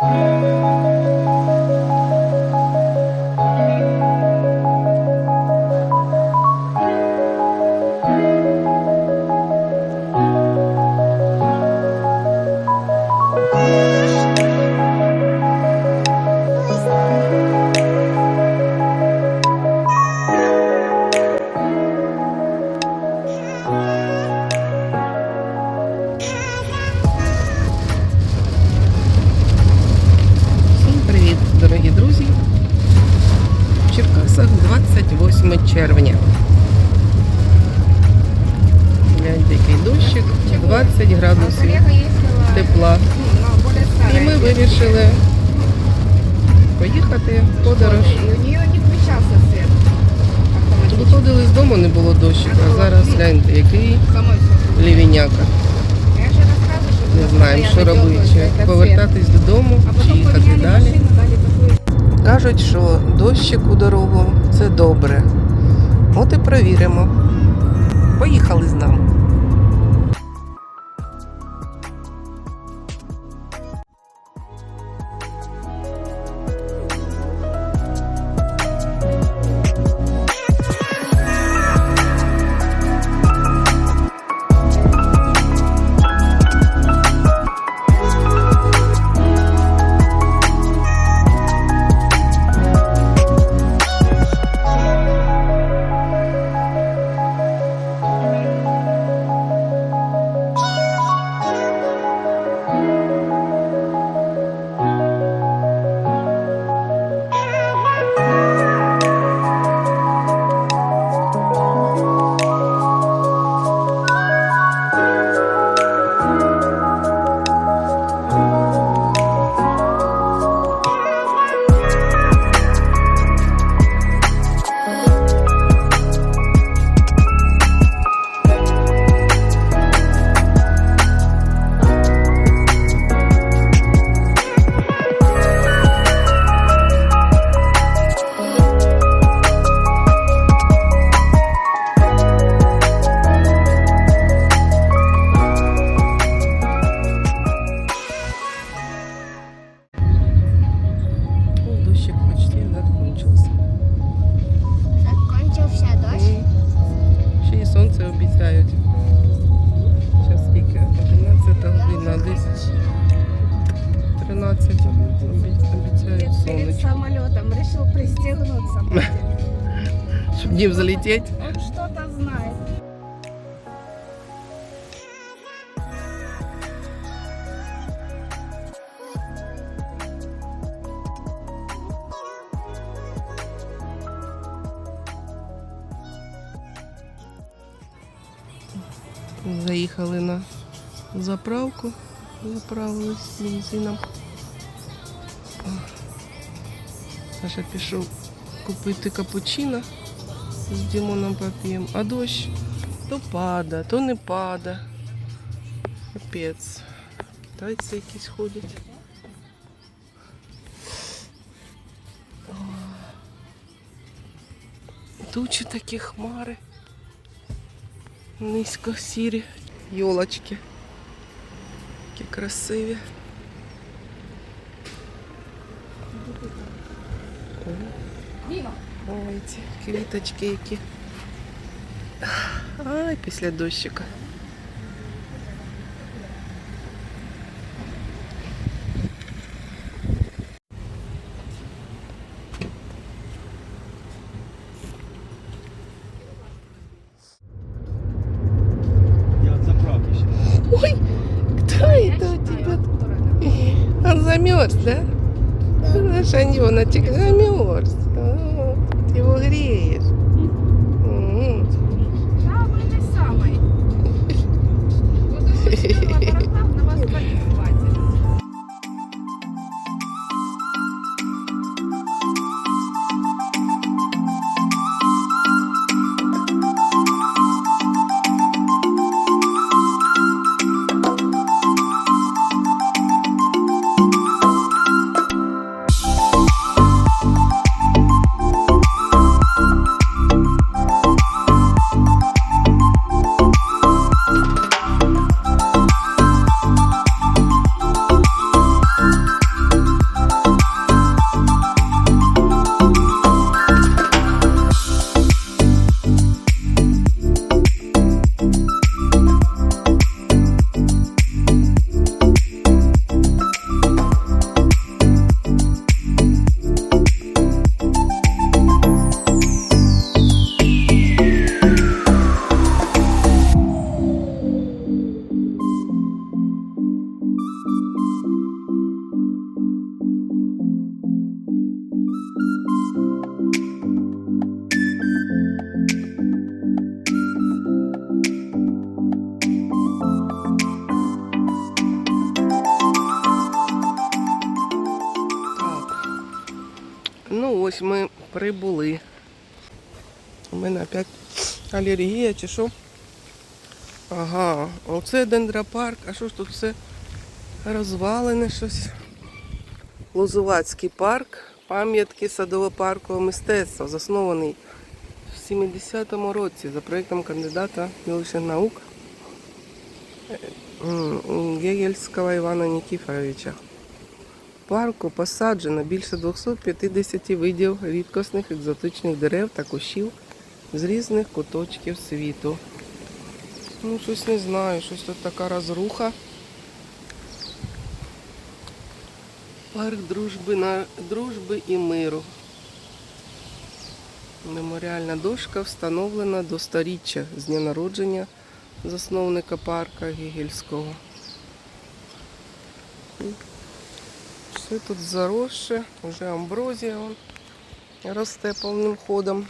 Thank you. 20 градусів тепла. І ми вирішили поїхати в подорож. Виходили з дому, не було дощику, а зараз гляньте, який лівіняка. Не знаємо, що робити, чи повертатись додому, чи їхати далі. Кажуть, що дощик у дорогу це добре. От і перевіримо. Поїхали з нами. Залетіти. Он что-то знает. Заїхали на заправку, заправились бензином. Саша пішов купити капучино з Дімоном поп'ємо. А дощ то пада, то не пада. Капець. Китайці якісь ходять. Тучі такі хмари. Низько сірі йолочки. Які красиві. Ой, ці квіточки які. Ай, після дощика. Прибули. У мене опять алергія чи що? Ага, оце дендропарк. А що ж тут все розвалене щось? Лозувацький парк, пам'ятки садово-паркового мистецтва, заснований в 70-му році за проєктом кандидата філологічних наук м, Гегельського Івана Нікіфоровича. Парку посаджено більше 250 видів рідкісних екзотичних дерев та кущів з різних куточків світу. Ну, щось не знаю, щось тут така розруха. Парк дружби на дружби і миру. Меморіальна дошка встановлена до сторіччя з дня народження засновника парка Гегельського. Все тут заросше, вже амброзія вон росте повним ходом.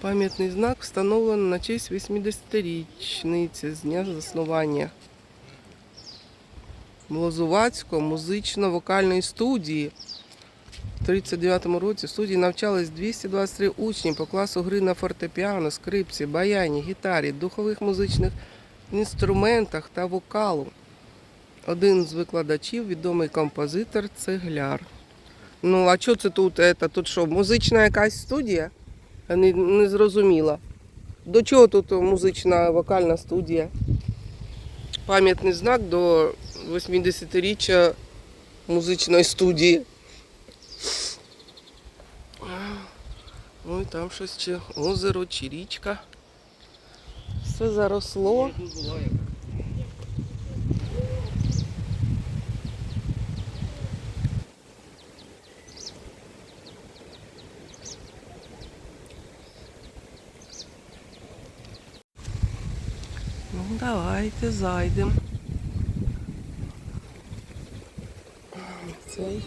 Пам'ятний знак встановлено на честь 80-річниці з дня заснування Лозувацької музично-вокальної студії. У 39-му році в студії навчались 223 учні по класу гри на фортепіано, скрипці, баяні, гітарі, духових музичних інструментах та вокалу. Один з викладачів відомий композитор Цегляр. Ну, а що це тут? Это, тут що, музична якась студія? Не, не зрозуміла. До чого тут музична вокальна студія? Пам'ятний знак до 80-річчя музичної студії. І там щось чи озеро, чи річка. Все заросло. Давайте зайдемо. Цей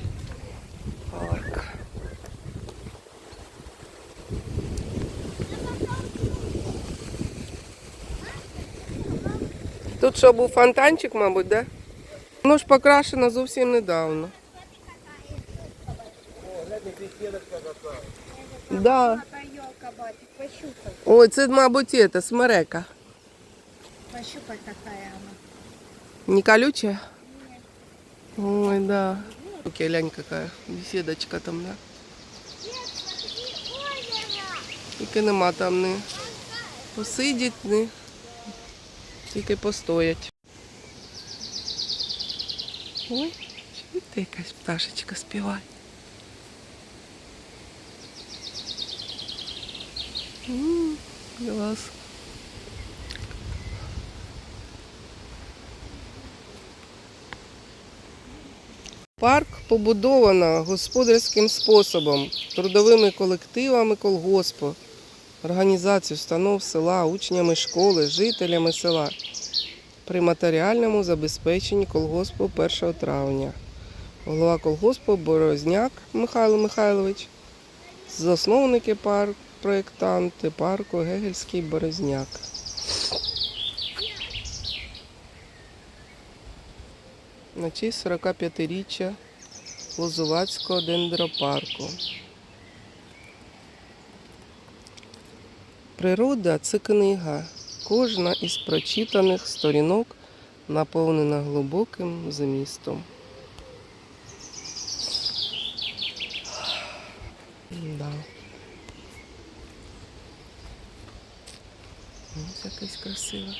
парк. Тут що був фонтанчик, мабуть, да? Воно ж покрашено зовсім недавно. Да. Ой, це, мабуть, це, смерека. Пощупай, какая она. Не колючая? Ой, да. Окей, глянь, какая беседочка там, да? Тільки нема там не посидіть, не тільки постоять. Ой, чуєте, якась пташечка співає. М, Клас. Парк побудовано господарським способом, трудовими колективами колгоспу, організацією установ села, учнями школи, жителями села при матеріальному забезпеченні колгоспу 1 травня. Голова колгоспу Борозняк Михайло Михайлович, засновники парк, проєктанти парку Гегельський Борозняк. На честь 45-річчя Лозувацького дендропарку. Природа це книга. Кожна із прочитаних сторінок наповнена глибоким змістом. Да. Ось якесь красиве.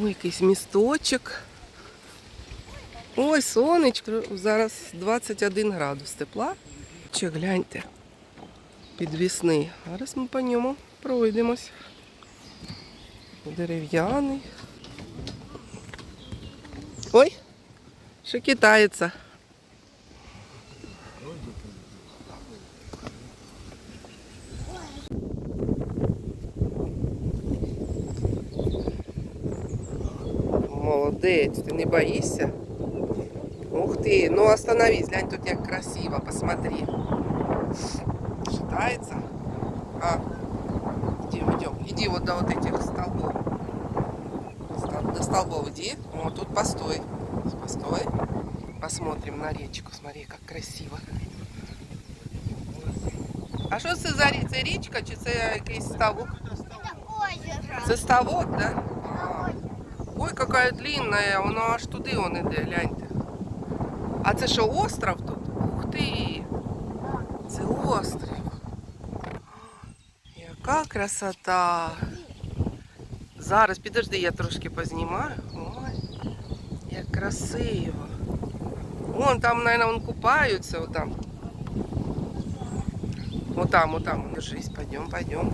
Ой, якийсь місточок. Ой, сонечко. Зараз 21 градус тепла. Чи гляньте. Підвісний. Зараз ми по ньому пройдемось. Дерев'яний. Ой, що китається. Молодець, ти не боїшся? Ух ты, ну остановись, глянь, тут як красиво, посмотри. Считается? А, идем, идем. Иди вот до вот этих столбов. Стол- До столбов иди. Вот тут постой. Постой. Посмотрим на речку. Смотри, как красиво. А що це за рі- це річка чи це якийсь ставок? Озеро. Це ставок, да? Ой, какая длинная, воно аж туди он іде, гляньте. А це що, остров тут? Ух ти! Це острів. Яка красота! Зараз, підожди, я трошки познімаю. Ой, як красиво. Вон там, наверное, вон купаються, отам. Отам, отам, держись, пойдем, пойдем.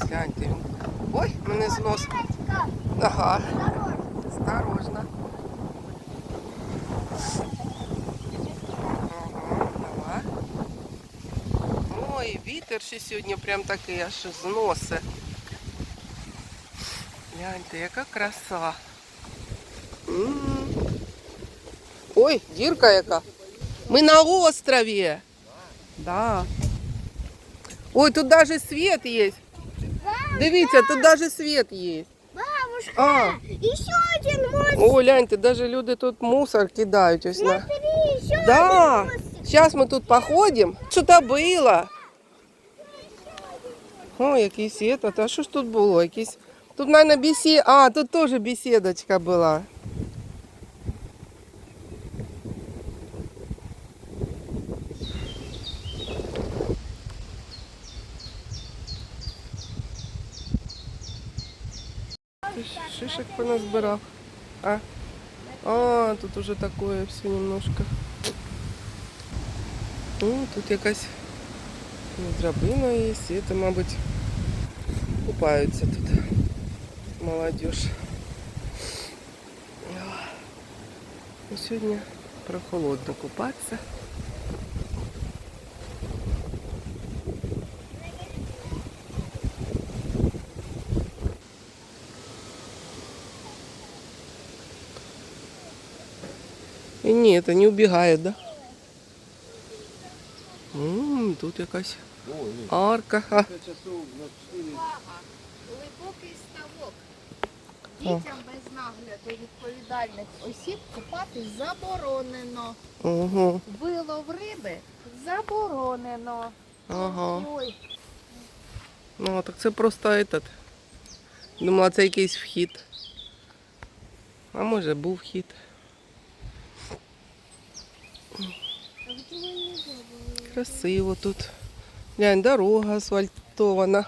Молодець, гляньте. Ой, мене знос. Ага. Осторожно. Ага, давай. Ой, вітер ще сьогодні прям такий аж зноси. Гляньте, яка краса. М. Ой, дірка яка. Ми на острові. Да. Ой, тут даже свет есть. Дивіться, тут даже свет є. Бабушка, А, еще один мост. о, гляньте, даже люди тут мусор кидають ось на. Смотри, Да. один мостик. Зараз ми тут походимо. Що то було? О, якийсь этот. А що ж тут було? Якийсь... Тут, мабуть, бесед... А, тут теж беседочка була. Ти ж шишек поназбирав. А? А, тут уже такое все немножко. Ну, тут якась ну, драбина є, і це, мабуть, купаються тут молодіж. Ну, сьогодні прохолодно купатися. Ні, це не убігає, да? М, тут якась арка. А, Глибокий ставок. Дітям без нагляду відповідальних осіб купати заборонено. Ого, Вилов риби заборонено. ага. Ой, Ну, так це просто этот. Думала, це якийсь вхід. А може був вхід. Красиво тут. Глянь, дорога асфальтована.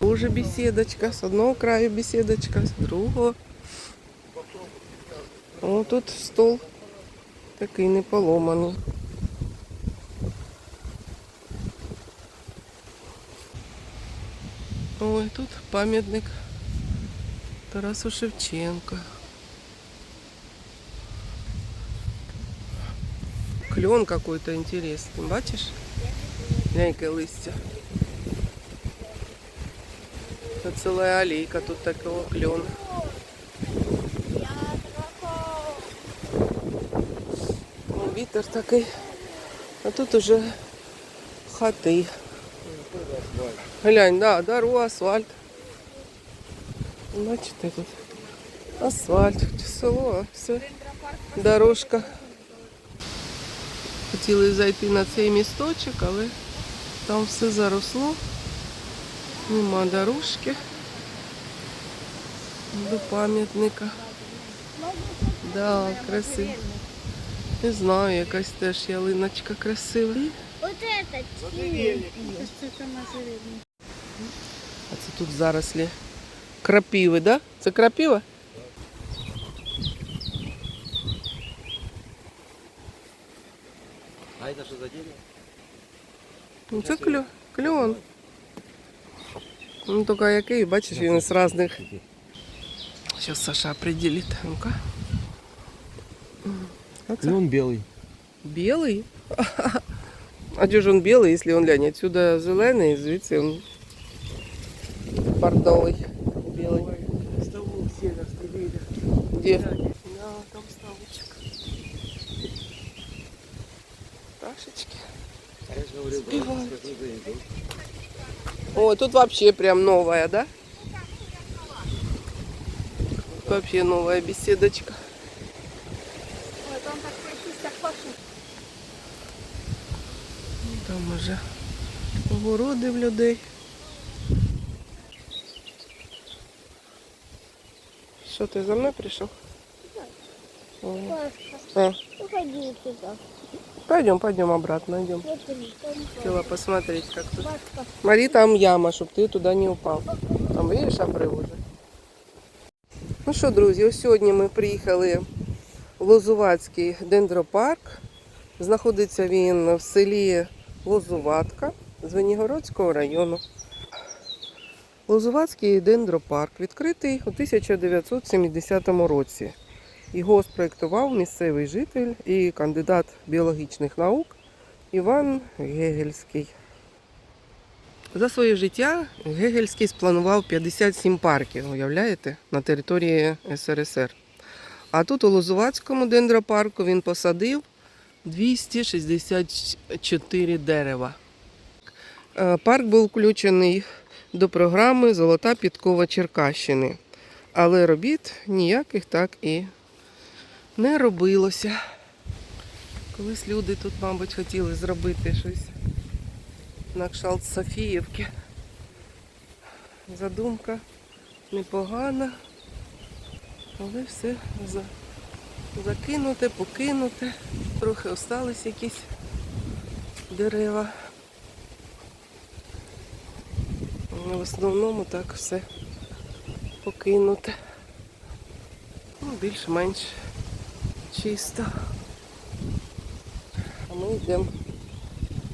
Уже беседочка. З одного краю беседочка, з другого. О, тут стол такий не поломаний. Ой, тут пам'ятник Тарасу Шевченка. Клен какой-то интересный, бачиш? Яйке листя. Це ціла алейка тут такого клена. О, Вітер такий. А тут уже хати. Глянь, да, дорога, асфальт. Бачите тут. Асфальт, село, все. Дорожка. Хотіли зайти на цей місточок, але там все заросло. Нема дорожки до пам'ятника. Да, красиво. Не знаю, якась теж ялиночка красива. Это тень. А це тут зарослі крапіви, да? Це крапіва? заділи. Ну це кльо, кльон. Ну только який, бачиш, він з разных. Сейчас Саша определит. Ну-ка. Клен белый. Белый? А где же он белый, если он лянь? Отсюда зеленый, звідси он бордовый. Белый. Где? О, тут вообще прям новая, да? Вообще новая беседочка. Ой, там так пройтись, так пахнет. Там уже огороди в людей. Що ти за мною прийшов? О. А, Уходи туда. Пойдем, пойдем обратно, идем. Хотела посмотреть, как тут. Смотри, там яма, щоб ти туди не упав. Там видиш обрив уже. Ну що, друзі, ось сьогодні ми приїхали в Лозуватський дендропарк. Знаходиться він в селі Лозуватка Звенігородського району. Лозуватський дендропарк відкритий у 1970 році. Його спроєктував місцевий житель і кандидат біологічних наук Іван Гегельський. За своє життя Гегельський спланував 57 парків, уявляєте, на території СРСР. А тут у Лозувацькому дендропарку він посадив 264 дерева. Е, Парк був включений до програми Золота підкова Черкащини. Але робіт ніяких так і не робилося. Колись люди тут, мабуть, хотіли зробити щось на кшталт Софіївки. Задумка непогана, але все за... закинуте, покинуте. Трохи остались якісь дерева. В основному так все покинуте. Ну, більш-менш чисто. А ми йдемо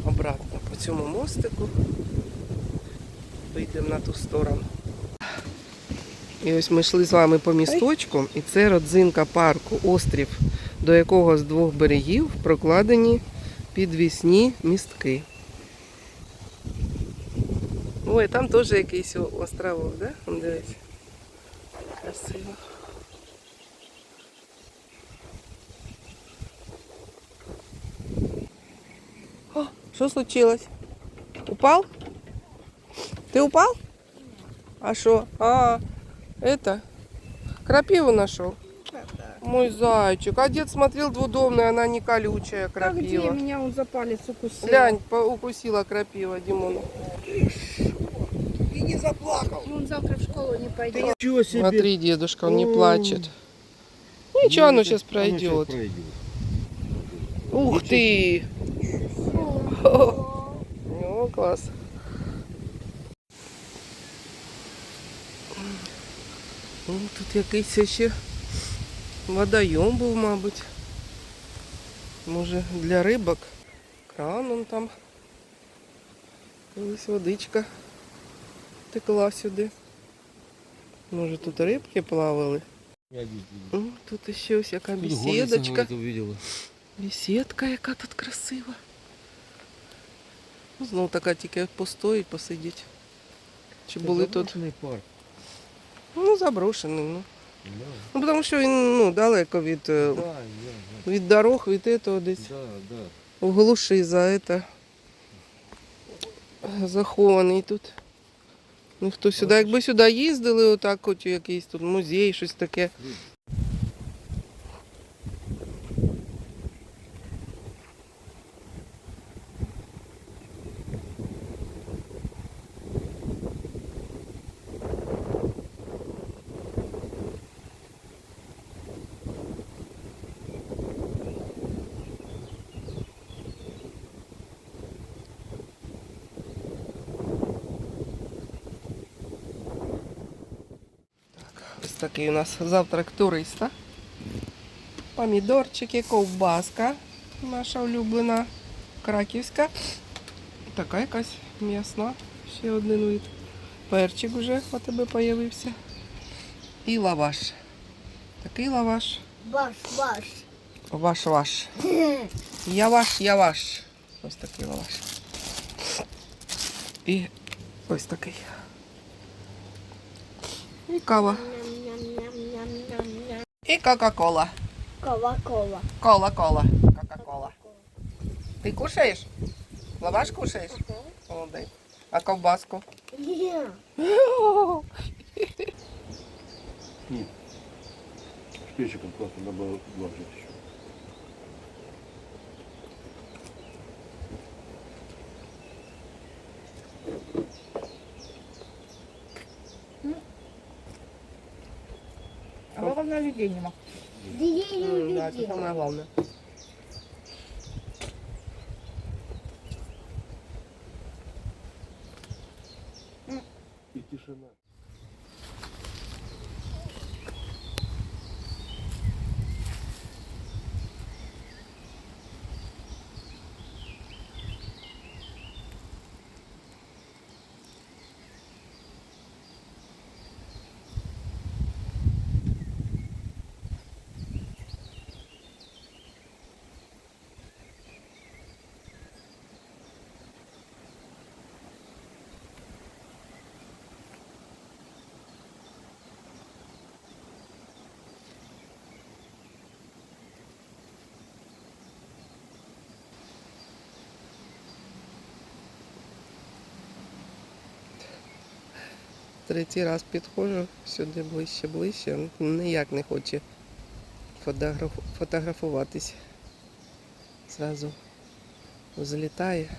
обратно по цьому мостику. Вийдемо на ту сторону. І ось ми йшли з вами по місточку, і це родзинка парку, острів, до якого з двох берегів прокладені підвісні містки. Ой, там теж якийсь островок, да? Дивись. Красиво. Что случилось? Упал? Ты упал? А что? А, это, крапиву нашел. Мой зайчик. А дед смотрел двудомная, она не колючая А где крапива. меня он за палец укусил? Глянь, по- укусила крапива Димона. Он завтра в школу не пойдет. Ничего себе. Смотри, дедушка, он не плачет. Ничего, оно сейчас пройдет. Ух ты! О, класс. О, Тут якийсь ще водойом був, мабуть. Може для рибок. Кран он там. Колись водичка текла сюди. Може тут рибки плавали. О, тут ще ось яка увидела. Бесідка, яка тут красива. Ну, Знову така тільки постоїть, посидіть. Чи були Это тут? парк. Ну, заброшений. Ну. Да, ну тому що він ну, далеко від, е, да, да, від дорог, від цього десь да, да. в глуші за це захований тут. Ніхто сюди, якби сюди їздили, отак, хоч якийсь тут музей, щось таке. Ось такий у нас завтрак туриста. Помідорчики, ковбаска наша улюблена, краківська. Така якась м'ясна, ще один вид. Перчик вже у тебе з'явився. І лаваш. Такий лаваш. Баш, баш. Ваш ваш. Я ваш, я ваш. Ось такий лаваш. І ось такий. І кава. Ням-ням-ням-ням-ням. І Кока-Кола. Кола-кола. Кола-кола. Кока-кола. Ти кушаєш? Лаваш кушаєш? Молодець. А ковбаску? Ні. Шпичиком просто надо было вложить еще. 给你吗？嗯，那去上班好了。Третій раз підходжу сюди ближче, ближче. Ніяк не хоче фотограф- фотографуватись. Зразу злітає,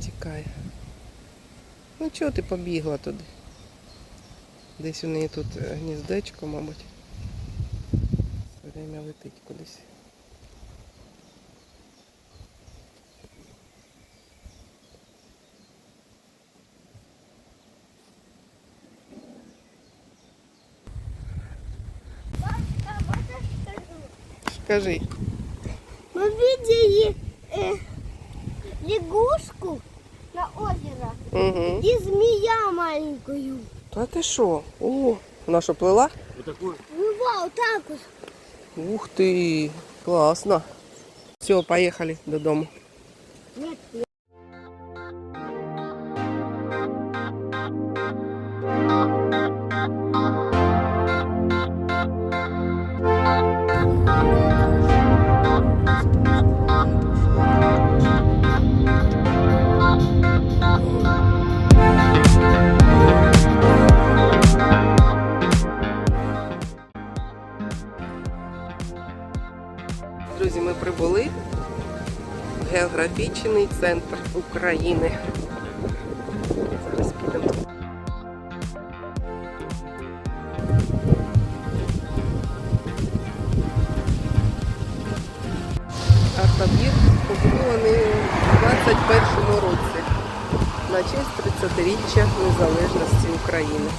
тікає. Ну чого ти побігла туди? Десь у неї тут гніздечко, мабуть. Время летить кудись. Скажи. Мы видели э, лягушку на озеро Угу. и змея маленькую. Та ти що? О, вона що плила? Вот такой Плыла вот так вот. Ух ти, класно. Все, поїхали додому. Нет, Друзі, географічний центр України. Зараз підемо. У 21 році на честь 30-річчя незалежності України.